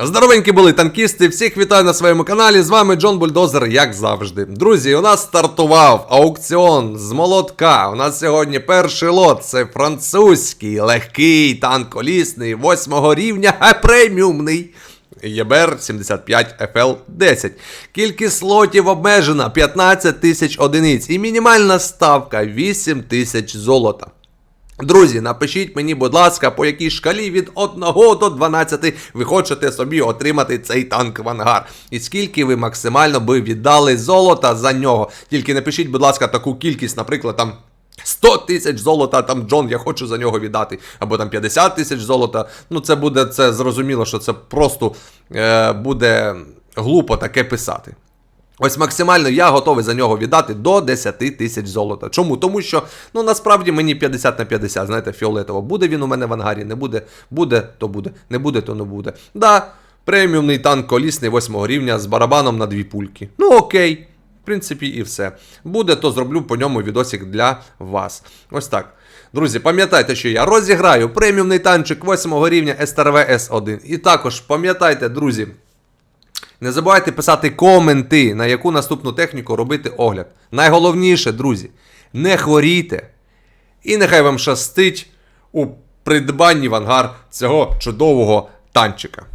Здоровенькі були танкісти, всіх вітаю на своєму каналі. З вами Джон Бульдозер, як завжди. Друзі, у нас стартував аукціон з молотка. У нас сьогодні перший лот. Це французький легкий танк колісний 8 рівня, а преміумний. ЄБР 75 FL 10. Кількість лотів обмежена 15 тисяч одиниць і мінімальна ставка 8 тисяч золота. Друзі, напишіть мені, будь ласка, по якій шкалі від 1 до 12 ви хочете собі отримати цей танк в ангар. І скільки ви максимально би віддали золота за нього. Тільки напишіть, будь ласка, таку кількість, наприклад, там. 100 тисяч золота, там Джон, я хочу за нього віддати, або там 50 тисяч золота. Ну, це буде це зрозуміло, що це просто е, буде глупо таке писати. Ось максимально я готовий за нього віддати до 10 тисяч золота. Чому? Тому що ну насправді мені 50 на 50, знаєте, фіолетово. Буде він у мене в ангарі, не буде, буде, то буде, не буде, то не буде. Да, преміумний танк колісний 8 рівня з барабаном на дві пульки. Ну окей. В принципі, і все. Буде, то зроблю по ньому відосик для вас. Ось так. Друзі, пам'ятайте, що я розіграю преміумний танчик 8 рівня STRV S1. І також пам'ятайте, друзі, не забувайте писати коменти, на яку наступну техніку робити огляд. Найголовніше, друзі, не хворійте. І нехай вам щастить у придбанні в ангар цього чудового танчика.